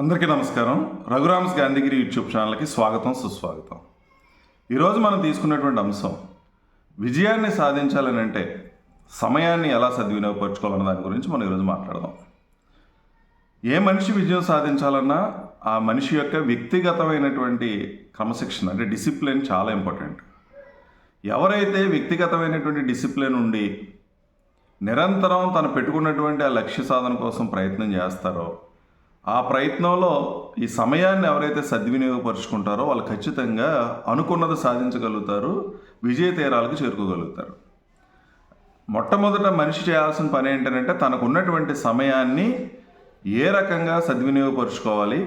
అందరికీ నమస్కారం. రఘురామ్స్ గాంధీగిరి యూట్యూబ్ ఛానల్కి స్వాగతం సుస్వాగతం. ఈరోజు మనం తీసుకున్నటువంటి అంశం విజయాన్ని సాధించాలని అంటే సమయాన్ని ఎలా సద్వినియోగపరచుకోవాలన్న దాని గురించి మనం ఈరోజు మాట్లాడదాం. ఏ మనిషి విజయం సాధించాలన్నా ఆ మనిషి యొక్క వ్యక్తిగతమైనటువంటి క్రమశిక్షణ అంటే డిసిప్లిన్ చాలా ఇంపార్టెంట్. ఎవరైతే వ్యక్తిగతమైనటువంటి డిసిప్లిన్ ఉండి నిరంతరం తను పెట్టుకున్నటువంటి ఆ లక్ష్య సాధన కోసం ప్రయత్నం చేస్తారో ఆ ప్రయత్నంలో ఈ సమయాన్ని ఎవరైతే సద్వినియోగపరుచుకుంటారో వాళ్ళు ఖచ్చితంగా అనుకున్నది సాధించగలుగుతారు విజయ తీరాలకు చేరుకోగలుగుతారు. మొట్టమొదట మనిషి చేయాల్సిన పని ఏంటంటే తనకు ఉన్నటువంటి సమయాన్ని ఏ రకంగా సద్వినియోగపరుచుకోవాలి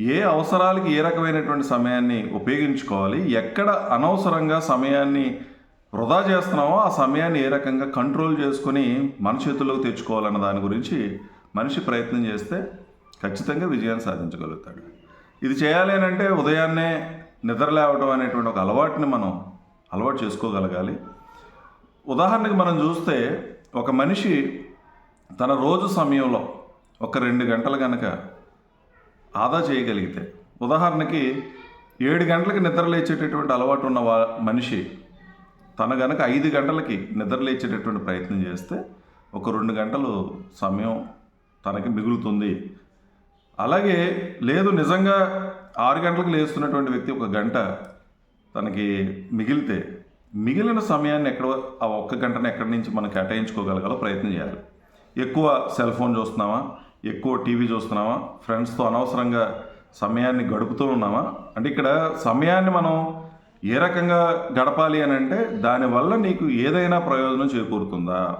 ఏ అవసరాలకి ఏ రకమైనటువంటి సమయాన్ని ఉపయోగించుకోవాలి ఎక్కడ అనవసరంగా సమయాన్ని వృధా చేస్తున్నామో ఆ సమయాన్ని ఏ రకంగా కంట్రోల్ చేసుకొని మన చేతుల్లోకి తెచ్చుకోవాలన్న దాని గురించి మనిషి ప్రయత్నం చేస్తే ఖచ్చితంగా విజయాన్ని సాధించగలుగుతాడు. ఇది చేయాలి అని అంటే ఉదయాన్నే నిద్ర లేవడం అనేటువంటి ఒక అలవాటుని మనం అలవాటు చేసుకోగలగాలి. ఉదాహరణకి మనం చూస్తే ఒక మనిషి తన రోజు సమయంలో ఒక రెండు గంటలు కనుక ఆదా చేయగలిగితే ఉదాహరణకి ఏడు గంటలకి నిద్ర లేచేటటువంటి అలవాటు ఉన్న వా మనిషి తన గనక ఐదు గంటలకి నిద్ర లేచేటటువంటి ప్రయత్నం చేస్తే ఒక రెండు గంటలు సమయం తనకి మిగులుతుంది అలాగే లేదు నిజంగా ఆరు గంటలకు లేస్తున్నటువంటి వ్యక్తి ఒక గంట తనకి మిగిలితే మిగిలిన సమయాన్ని ఎక్కడ ఆ ఒక్క గంటను ఎక్కడి నుంచి మనం కేటాయించుకోగలగాలో ప్రయత్నం చేయాలి. ఎక్కువ సెల్ ఫోన్ చూస్తున్నామా? ఎక్కువ టీవీ చూస్తున్నామా? ఫ్రెండ్స్తో అనవసరంగా సమయాన్ని గడుపుతూ ఉన్నామా? అంటే ఇక్కడ సమయాన్ని మనం ఏ రకంగా గడపాలి అని అంటే దానివల్ల నీకు ఏదైనా ప్రయోజనం చేకూరుతుందా?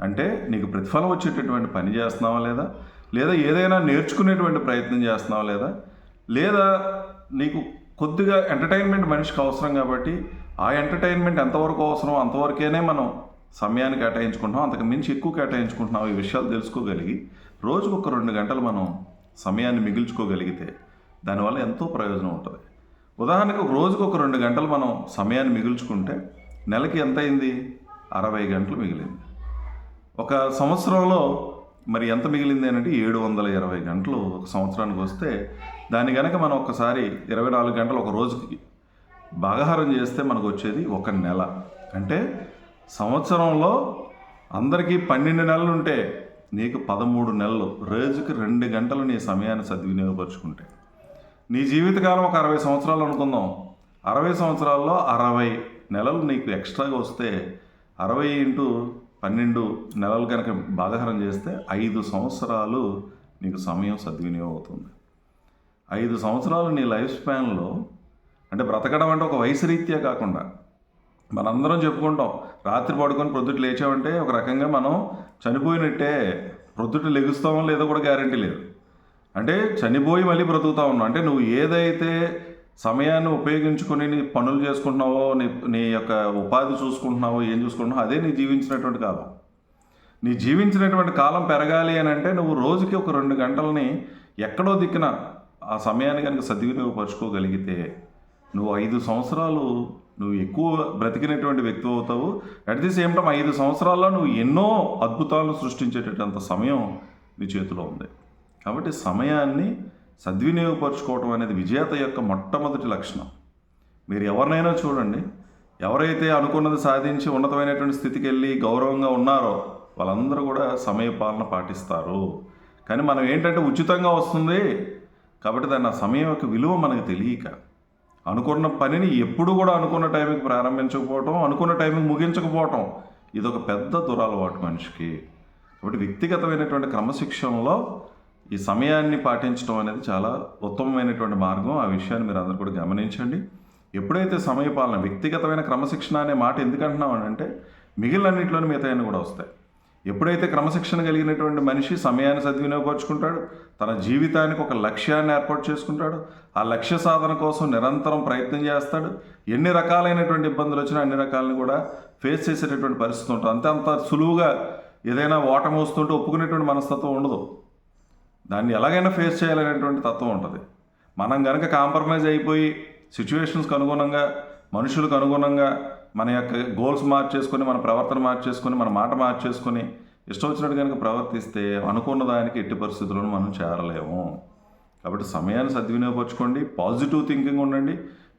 అంటే నీకు ప్రతిఫలం వచ్చేటటువంటి పని చేస్తున్నావా లేదా? లేదా ఏదైనా నేర్చుకునేటువంటి ప్రయత్నం చేస్తున్నావు లేదా? లేదా నీకు కొద్దిగా ఎంటర్టైన్మెంట్ మనిషికి అవసరం కాబట్టి ఆ ఎంటర్టైన్మెంట్ ఎంతవరకు అవసరం అంతవరకేనే మనం సమయాన్ని కేటాయించుకుంటున్నాం అంతకు మించి ఎక్కువ కేటాయించుకుంటున్నాం ఈ విషయాలు తెలుసుకోగలిగి రోజుకు ఒక రెండు గంటలు మనం సమయాన్ని మిగిల్చుకోగలిగితే దానివల్ల ఎంతో ప్రయోజనం ఉంటుంది. ఉదాహరణకు ఒక రోజుకు ఒక రెండు గంటలు మనం సమయాన్ని మిగుల్చుకుంటే నెలకి ఎంత అయింది అరవై గంటలు మిగిలింది. ఒక సంవత్సరంలో మరి ఎంత మిగిలింది అంటే ఏడు వందల ఇరవై గంటలు ఒక సంవత్సరానికి వస్తే దాన్ని కనుక మనం ఒక్కసారి ఇరవై నాలుగు గంటలు ఒక రోజుకి భాగహారం చేస్తే మనకు వచ్చేది ఒక నెల. అంటే సంవత్సరంలో అందరికీ పన్నెండు నెలలు ఉంటే నీకు పదమూడు నెలలు రోజుకి రెండు గంటలు నీ సమయాన్ని సద్వినియోగపరుచుకుంటే. నీ జీవితకాలం ఒక అరవై సంవత్సరాలు అనుకుందాం. అరవై సంవత్సరాల్లో అరవై నెలలు నీకు ఎక్స్ట్రాగా వస్తే అరవై ఇంటూ పన్నెండు నెలలు కనుక భాగహారం చేస్తే ఐదు సంవత్సరాలు నీకు సమయం సద్వినియోగం అవుతుంది ఐదు సంవత్సరాలు నీ లైఫ్ స్పాన్లో అంటే బ్రతకడం అంటే ఒక వయసు రీత్యా కాకుండా మనందరం చెప్పుకుంటాం రాత్రి పడుకొని ప్రొద్దుట లేచామంటే ఒక రకంగా మనం చనిపోయినట్టే ప్రొద్దుట లెగుస్తామో లేదో కూడా గ్యారంటీ లేదు. అంటే చనిపోయి మళ్ళీ బ్రతుకుతా ఉన్నావు అంటే నువ్వు ఏదైతే సమయాన్ని ఉపయోగించుకొని నీ పనులు చేసుకుంటున్నావో నీ నీ యొక్క ఉపాధి చూసుకుంటున్నావో ఏం చూసుకుంటున్నావో అదే నీ జీవించినటువంటి కాలం. నీ జీవించినటువంటి కాలం పెరగాలి అని అంటే నువ్వు రోజుకి ఒక రెండు గంటలని ఎక్కడో దిక్కున ఆ సమయాన్ని కనుక సద్వినియోగపరుచుకోగలిగితే నువ్వు ఐదు సంవత్సరాలు నువ్వు ఎక్కువ బ్రతికినటువంటి వ్యక్తి అవుతావు. అట్ ది సేమ్ టైం ఐదు సంవత్సరాల్లో నువ్వు ఎన్నో అద్భుతాలను సృష్టించేటంత సమయం నీ చేతిలో ఉంది. కాబట్టి సమయాన్ని సద్వినియోగపరచుకోవటం అనేది విజేత యొక్క మొట్టమొదటి లక్షణం. మీరు ఎవరినైనా చూడండి ఎవరైతే అనుకున్నది సాధించి ఉన్నతమైనటువంటి స్థితికి వెళ్ళి గౌరవంగా ఉన్నారో వాళ్ళందరూ కూడా సమయపాలన పాటిస్తారు. కానీ మనం ఏంటంటే ఉచితంగా వస్తుంది కాబట్టి దాని ఆ సమయం యొక్క విలువ మనకు తెలియక అనుకున్న పనిని ఎప్పుడు కూడా అనుకున్న టైంకి ప్రారంభించకపోవటం అనుకున్న టైంకి ముగించకపోవటం ఇది ఒక పెద్ద దురలవాటు మనిషికి. కాబట్టి వ్యక్తిగతమైనటువంటి క్రమశిక్షణలో ఈ సమయాన్ని పాటించడం అనేది చాలా ఉత్తమమైనటువంటి మార్గం. ఆ విషయాన్ని మీరు అందరూ కూడా గమనించండి. ఎప్పుడైతే సమయపాలన వ్యక్తిగతమైన క్రమశిక్షణ అనే మాట ఎందుకంటున్నాం అని అంటే మిగిలినన్నింటిలోని మిగతాయని కూడా వస్తాయి. ఎప్పుడైతే క్రమశిక్షణ కలిగినటువంటి మనిషి సమయాన్ని సద్వినియోగపరుచుకుంటాడు తన జీవితానికి ఒక లక్ష్యాన్ని ఏర్పాటు చేసుకుంటాడు ఆ లక్ష్య సాధన కోసం నిరంతరం ప్రయత్నం చేస్తాడు ఎన్ని రకాలైనటువంటి ఇబ్బందులు వచ్చినా అన్ని రకాలను కూడా ఫేస్ చేసేటటువంటి పరిస్థితి ఉంటుంది. అంతే అంత సులువుగా ఏదైనా ఓటమి వస్తుంటే ఒప్పుకునేటువంటి మనస్తత్వం ఉండదు. దాన్ని ఎలాగైనా ఫేస్ చేయాలనేటువంటి తత్వం ఉంటుంది. మనం కనుక కాంప్రమైజ్ అయిపోయి సిచ్యువేషన్స్కి అనుగుణంగా మనుషులకు అనుగుణంగా మన యొక్క గోల్స్ మార్చేసుకొని మన ప్రవర్తన మార్చేసుకొని మన మాట మార్చేసుకొని ఇష్టం వచ్చినట్టు కనుక ప్రవర్తిస్తే అనుకున్న దానికి ఎట్టి పరిస్థితులను మనం చేరలేము. కాబట్టి సమయాన్ని సద్వినియోగపరచుకోండి పాజిటివ్ థింకింగ్ ఉండండి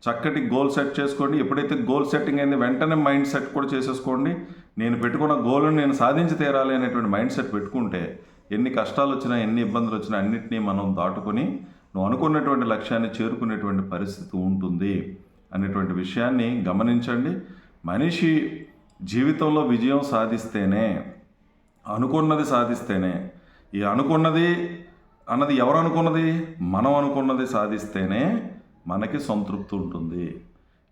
చక్కటి గోల్ సెట్ చేసుకోండి. ఎప్పుడైతే గోల్ సెట్టింగ్ అయింది వెంటనే మైండ్ సెట్ కూడా చేసేసుకోండి. నేను పెట్టుకున్న గోల్ని నేను సాధించి తీరాలి అనేటువంటి మైండ్ సెట్ పెట్టుకుంటే ఎన్ని కష్టాలు వచ్చినా ఎన్ని ఇబ్బందులు వచ్చినా అన్నింటినీ మనం దాటుకొని నువ్వు అనుకున్నటువంటి లక్ష్యాన్ని చేరుకునేటువంటి పరిస్థితి ఉంటుంది అనేటువంటి విషయాన్ని గమనించండి. మనిషి జీవితంలో విజయం సాధిస్తేనే అనుకున్నది సాధిస్తేనే ఈ అనుకున్నది అన్నది ఎవరు అనుకున్నది మనం అనుకున్నది సాధిస్తేనే మనకి సంతృప్తి ఉంటుంది.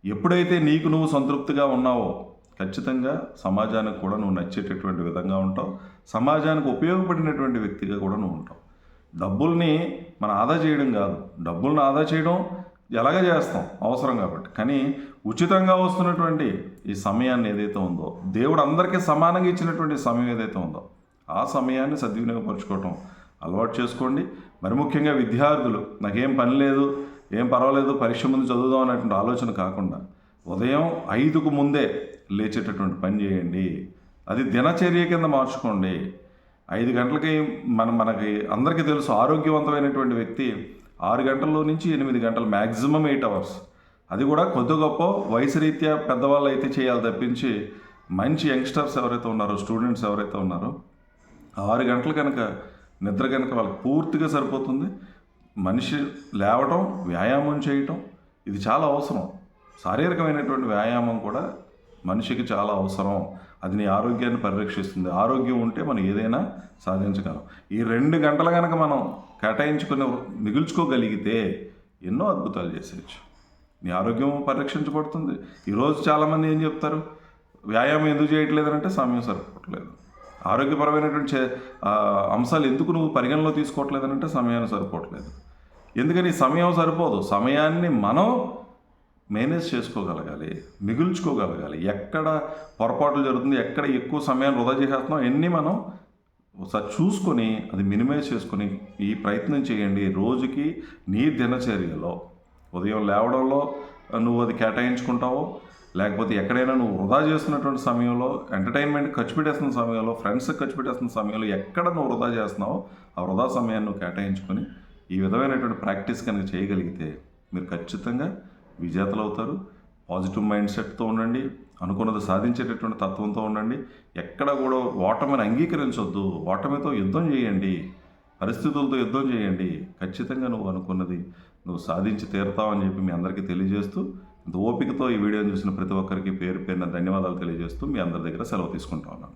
ఎప్పుడైతే నీకు నువ్వు సంతృప్తిగా ఉన్నావో ఖచ్చితంగా సమాజానికి కూడా నువ్వు నచ్చేటటువంటి విధంగా ఉంటావు. సమాజానికి ఉపయోగపడినటువంటి వ్యక్తిగా కూడా నువ్వు ఉంటావు. డబ్బుల్ని మనం ఆదా చేయడం కాదు. డబ్బుల్ని ఆదా చేయడం ఎలాగ చేస్తాం? అవసరం కాబట్టి. కానీ ఉచితంగా వస్తున్నటువంటి ఈ సమయాన్ని ఏదైతే ఉందో దేవుడు అందరికీ సమానంగా ఇచ్చినటువంటి సమయం ఏదైతే ఉందో ఆ సమయాన్ని సద్వినియోగపరచుకోవటం అలవాటు చేసుకోండి. మరి ముఖ్యంగా విద్యార్థులు నాకేం పని లేదు ఏం పర్వాలేదు పరీక్ష ముందు చదువుదాం అనేటువంటి ఆలోచన కాకుండా ఉదయం ఐదుకు ముందే లేచేటటువంటి పని చేయండి. అది దినచర్య కింద మార్చుకోండి. ఐదు గంటలకి మన మనకి అందరికీ తెలుసు ఆరోగ్యవంతమైనటువంటి వ్యక్తి ఆరు గంటల్లో నుంచి ఎనిమిది గంటలు మ్యాక్సిమం ఎయిట్ అవర్స్. అది కూడా కొద్ది గొప్ప వయసు రీత్యా పెద్దవాళ్ళు అయితే చేయాలి తప్పించి మంచి యంగ్స్టర్స్ ఎవరైతే ఉన్నారో స్టూడెంట్స్ ఎవరైతే ఉన్నారో ఆరు గంటలు కనుక నిద్ర కనుక వాళ్ళకి పూర్తిగా సరిపోతుంది. మనిషి లేవటం వ్యాయామం చేయటం ఇది చాలా అవసరం. శారీరకమైనటువంటి వ్యాయామం కూడా మనిషికి చాలా అవసరం. అది నీ ఆరోగ్యాన్ని పరిరక్షిస్తుంది. ఆరోగ్యం ఉంటే మనం ఏదైనా సాధించగలం. ఈ రెండు గంటలు కనుక మనం కేటాయించుకుని మిగుల్చుకోగలిగితే ఎన్నో అద్భుతాలు చేసేయచ్చు. నీ ఆరోగ్యం పరిరక్షించబడుతుంది. ఈరోజు చాలామంది ఏం చెప్తారు? వ్యాయామం ఎందుకు చేయట్లేదంటే సమయం సరిపోవట్లేదు. ఆరోగ్యపరమైనటువంటి అంశాలు ఎందుకు నువ్వు పరిగణలో తీసుకోవట్లేదనంటే సమయాన్ని సరిపోవట్లేదు. ఎందుకని సమయం సరిపోదు? సమయాన్ని మనం మేనేజ్ చేసుకోగలగాలి మిగుల్చుకోగలగాలి. ఎక్కడ పొరపాట్లు జరుగుతుంది ఎక్కడ ఎక్కువ సమయాన్ని వృధా చేసేస్తున్నాం ఎన్ని మనం ఒకసారి చూసుకొని అది మినిమైజ్ చేసుకొని ఈ ప్రయత్నం చేయండి. రోజుకి నీ దినచర్యలో ఉదయం లేవడంలో నువ్వు అది కేటాయించుకుంటావో లేకపోతే ఎక్కడైనా నువ్వు వృధా చేస్తున్నటువంటి సమయంలో ఎంటర్టైన్మెంట్ ఖర్చు పెట్టేస్తున్న సమయంలో ఫ్రెండ్స్ ఖర్చు పెట్టేస్తున్న సమయంలో ఎక్కడ నువ్వు వృధా చేస్తున్నావో ఆ వృధా సమయాన్ని నువ్వు కేటాయించుకొని ఈ విధమైనటువంటి ప్రాక్టీస్ కనుక చేయగలిగితే మీరు ఖచ్చితంగా విజేతలు అవుతారు. పాజిటివ్ మైండ్ సెట్తో ఉండండి అనుకున్నది సాధించేటటువంటి తత్వంతో ఉండండి. ఎక్కడ కూడా ఓటమిని అంగీకరించొద్దు. ఓటమితో యుద్ధం చేయండి. పరిస్థితులతో యుద్ధం చేయండి. ఖచ్చితంగా నువ్వు అనుకున్నది నువ్వు సాధించి తీరుతావని చెప్పి మీ అందరికీ తెలియజేస్తూ ఇంత ఓపికతో ఈ వీడియోని చూసిన ప్రతి ఒక్కరికి పేరు పేరున ధన్యవాదాలు తెలియజేస్తూ మీ అందరి దగ్గర సెలవు తీసుకుంటా ఉన్నాను.